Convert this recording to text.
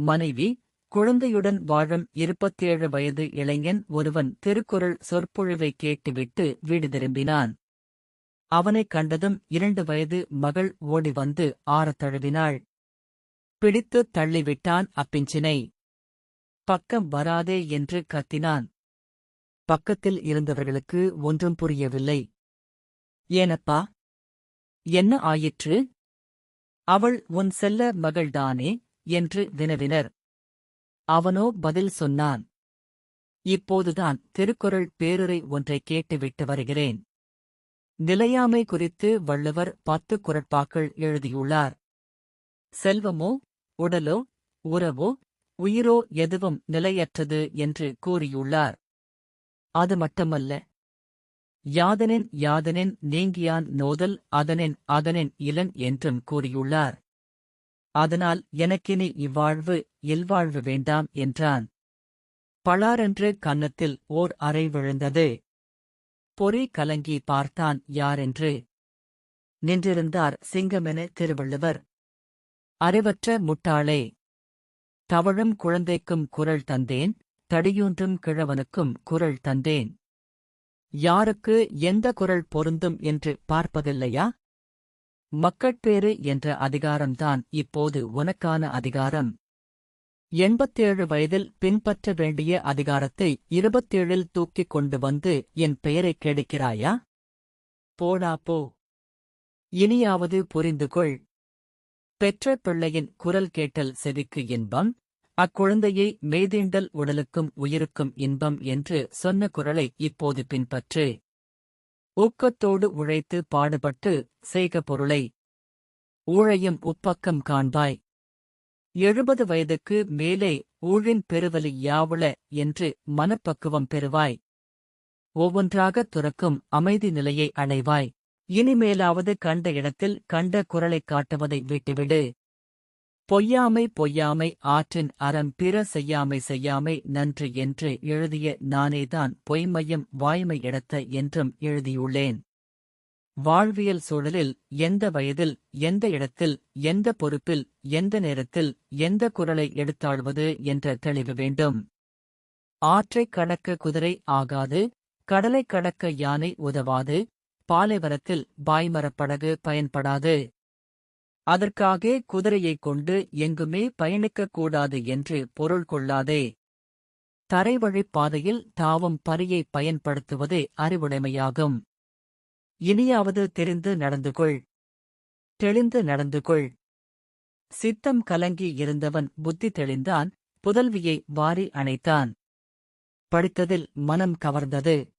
மனைவி குழந்தையுடன் வாழும் இருபத்தேழு வயது இளைஞன் ஒருவன் திருக்குறள் சொற்பொழிவை கேட்டுவிட்டு வீடு திரும்பினான். அவனைக் கண்டதும் இரண்டு வயது மகள் ஓடி வந்து ஆறத் தழுவினாள். பிடித்துத் தள்ளிவிட்டான் அப்பிஞ்சினை பக்கம் வராதே என்று கத்தினான். பக்கத்தில் இருந்தவர்களுக்கு ஒன்றும் புரியவில்லை. ஏனப்பா என்ன ஆயிற்று? அவள் உன் செல்ல மகள்தானே? என்று வினவினர். அவனோ பதில் சொன்னான். இப்போதுதான் திருக்குறள் பேருரை ஒன்றை கேட்டுவிட்டு வருகிறேன். நிலையாமை குறித்து வள்ளுவர் பத்து குரட்பாக்கள் எழுதியுள்ளார். செல்வமோ உடலோ உறவோ உயிரோ எதுவும் நிலையற்றது என்று கூறியுள்ளார். அது மட்டுமல்ல. யாதனின் யாதனின் நீங்கியான் நோதல் அதனின் அதனின் இளன் என்றும் கூறியுள்ளார். அதனால் எனக்கினி இவ்வாழ்வு இல்வாழ்வு வேண்டாம் என்றான். பளாரென்று கன்னத்தில் ஓர் அறை விழுந்தது. பொறி கலங்கி பார்த்தான் யாரென்று? நின்றிருந்தார் சிங்கமென திருவள்ளுவர். அறிவற்ற முட்டாளே தவழும் குழந்தைக்கும் குரல் தந்தேன் தடியூன்றும் கிழவனுக்கும் குரல் தந்தேன். யாருக்கு எந்த குரல் பொருந்தும் என்று பார்ப்பதில்லையா? மக்கட்பேறு என்ற அதிகாரம்தான் இப்போது உனக்கான அதிகாரம். எண்பத்தேழு வயதில் பின்பற்ற வேண்டிய அதிகாரத்தை இருபத்தேழில் தூக்கிக் கொண்டு வந்து என் பெயரைக் கெடுக்கிறாயா போடா போ. இனியாவது புரிந்து கொள். பெற்ற பிள்ளையின் குரல் கேட்டல் செவிக்கு இன்பம். அக்குழந்தையை மெய்தீண்டல் உடலுக்கும் உயிருக்கும் இன்பம் என்று சொன்ன குரலை இப்போது பின்பற்று. ஊக்கத்தோடு உழைத்து பாடுபட்டு செய்க பொருளை ஊழையும் உப்பக்கம் காண்பாய். எழுபது வயதுக்கு மேலே ஊழின் பெருவலி யாவுள என்று மனப்பக்குவம் பெறுவாய். ஒவ்வொன்றாகத் துறக்கும் அமைதி நிலையை அடைவாய். இனிமேலாவது கண்ட இடத்தில் கண்ட குரலைக் காட்டுவதை விட்டுவிடு. பொய்யாமை பொய்யாமை ஆற்றின் அறம் பிற செய்யாமை செய்யாமை நன்று என்று எழுதிய நானேதான் பொய்மையும் வாய்மை இடத்த என்றும் எழுதியுள்ளேன். வாழ்வியல் சூழலில் எந்த வயதில் எந்த இடத்தில் எந்த பொறுப்பில் எந்த நேரத்தில் எந்த குரலை எடுத்தாழ்வது என்ற தெளிவு வேண்டும். ஆற்றைக் கடக்க குதிரை ஆகாது கடலைக் கடக்க யானை உதவாது பாலைவனத்தில் பாய்மரப்படகு பயன்படாது. அதற்காக குதிரையைக் கொண்டு எங்குமே பயணிக்கக் கூடாது என்று பொருள் கொள்ளாதே. தரைவழிப் பாதையில் தாவும் பரியை பயன்படுத்துவதே அறிவுடைமையாகும். இனியாவது தெரிந்து நடந்து கொள். தெளிந்து நடந்து கொள். சித்தம் கலங்கி இருந்தவன் புத்தி தெளிந்தான் புதல்வியை வாரி அணைத்தான். படித்ததில் மனம் கவர்ந்தது.